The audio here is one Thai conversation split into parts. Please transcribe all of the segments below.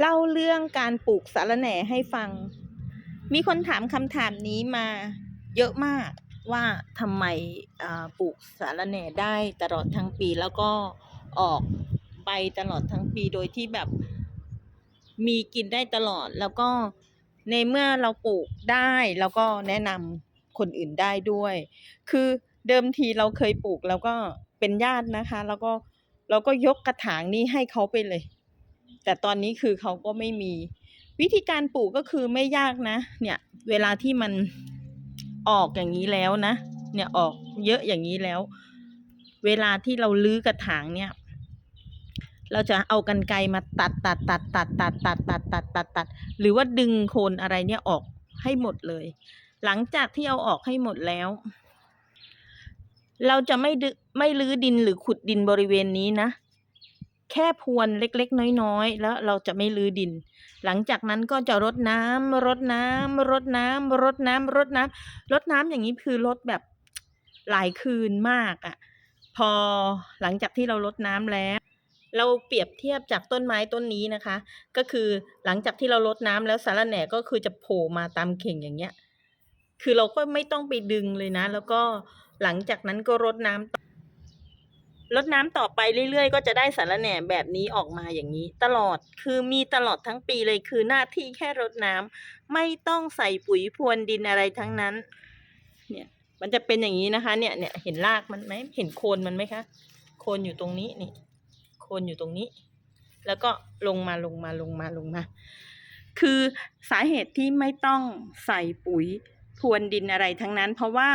เล่าเรื่องการปลูกสาระแหน่ให้ฟัง มีคนถามคำถามนี้มาเยอะมากว่าทำไมปลูกสาระแหน่ได้ตลอดทั้งปีแล้วก็ออกใบตลอดทั้งปีโดยที่แบบมีกินได้ตลอดแล้วก็ในเมื่อเราปลูกได้แล้วก็แนะนำคนอื่นได้ด้วย คือเดิมทีเราเคยปลูกแล้วก็เป็นญาตินะคะ แล้วก็เราก็ยกกระถางนี้ให้เขาไปเลย แต่ตอนนี้คือเขาก็ไม่มี วิธีการปลูกก็คือไม่ยากนะ เนี่ย เวลาที่มันออกอย่างนี้แล้วนะ เนี่ยออกเยอะอย่างนี้แล้ว เวลาที่เราลื้อกระถางเนี่ย เราจะเอากันไกมาตัดตัดตัดตัดตัดตัดตัดตัดตัดตัดหรือว่าดึงโคนอะไรเนี่ยออกให้หมดเลย หลังจากที่เอาออกให้หมดแล้ว เราจะไม่ดึไม่ลื้อดินหรือขุดดินบริเวณนี้นะ แค่พวนเล็กๆ น้อยๆ แล้วเราจะไม่ลือดิน หลังจากนั้นก็จะรดน้ำรดน้ำรดน้ำรดน้ำรดน้ำรดน้ำอย่างนี้คือรดแบบหลายคืนมากอะ่ะ พอหลังจากที่เรารดน้ำแล้ว เราเปรียบเทียบจากต้นไม้ต้นนี้นะคะ ก็คือหลังจากที่เรารดน้ำแล้วสารแหน่ก็คือจะโผล่มาตามเข่งอย่างเงี้ย คือเราก็ไม่ต้องไปดึงเลยนะ แล้วก็หลังจากนั้นก็รดน้ำต่อ รดน้ำต่อไปเรื่อยๆ ก็จะได้สารแหน่แบบนี้ออกมาอย่างนี้ ตลอดคือมีตลอดทั้งปีเลยคือหน้าที่แค่รดน้ำไม่ต้องใส่ปุ๋ยพรวนดินอะไรทั้งนั้น เนี่ย มันจะเป็นอย่างนี้นะคะ เนี่ยเนี่ยเห็นรากมันไหมเห็นโคนมันไหมคะ โคนอยู่ตรงนี้นี่ โคนอยู่ตรงนี้ แล้วก็ลงมาลงมาลงมาลงมา คือสาเหตุที่ไม่ต้องใส่ปุ๋ยพรวนดินอะไรทั้งนั้น เพราะว่า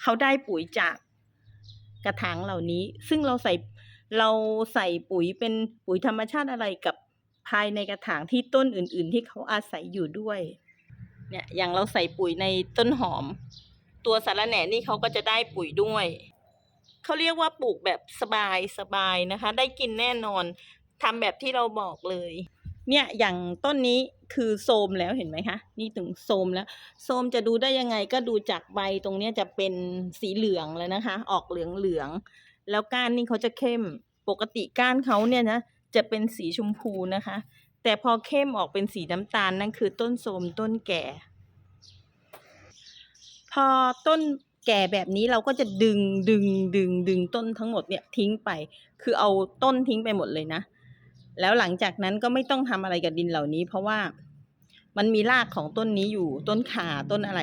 เขาได้ปุ๋ยจาก กระถางเหล่านี้ ซึ่งเราใส่เราใส่ปุ๋ยเป็นปุ๋ยธรรมชาติอะไรกับภายในกระถางที่ต้นอื่น ๆ ที่เขาอาศัยอยู่ด้วย เนี่ยอย่างเราใส่ปุ๋ยในต้นหอม ตัวสารแหน่นี่เขาก็จะได้ปุ๋ยด้วยเขาเรียกว่าปลูกแบบสบายสบายนะคะ ได้กินแน่นอนทำแบบที่เราบอกเลย เนี่ยอย่างต้นนี้คือโทมแล้วเห็นไหมคะ นี่ถึงโทมแล้วโทมจะดูได้ยังไงก็ดูจากใบตรงเนี้ยจะเป็นสีเหลืองแล้วนะคะ ออกเหลืองเหลืองๆแล้วก้านนี่เขาจะเข้ม ปกติก้านเขาเนี่ยนะจะเป็นสีชมพูนะคะ แต่พอเข้มออกเป็นสีน้ำตาลนั่นคือต้นโทมต้นแก่ พอต้นแก่แบบนี้เราก็จะดึงดึงดึงดึงต้นทั้งหมดเนี่ยทิ้งไป คือเอาต้นทิ้งไปหมดเลยนะ แล้วหลังจากนั้นก็ไม่ต้องทำอะไรกับดินเหล่านี้ เพราะว่ามันมีรากของต้นนี้อยู่ต้นขาต้นอะไร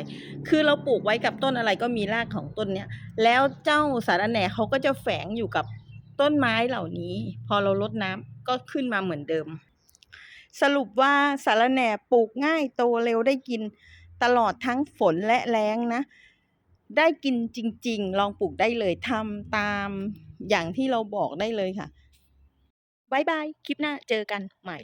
คือเราปลูกไว้กับต้นอะไรก็มีรากของต้นเนี้ยแล้วเจ้าสารแหน่เขาก็จะแฝงอยู่กับต้นไม้เหล่านี้ พอเราลดน้ำก็ขึ้นมาเหมือนเดิม สรุปว่าสารแหน่ปลูกง่ายโตเร็วได้กินตลอดทั้งฝนและแล้งนะ ได้กินจริง ๆ ลองปลูกได้เลยทำตามอย่างที่เราบอกได้เลยค่ะ บายบาย คลิปหน้าเจอกันใหม่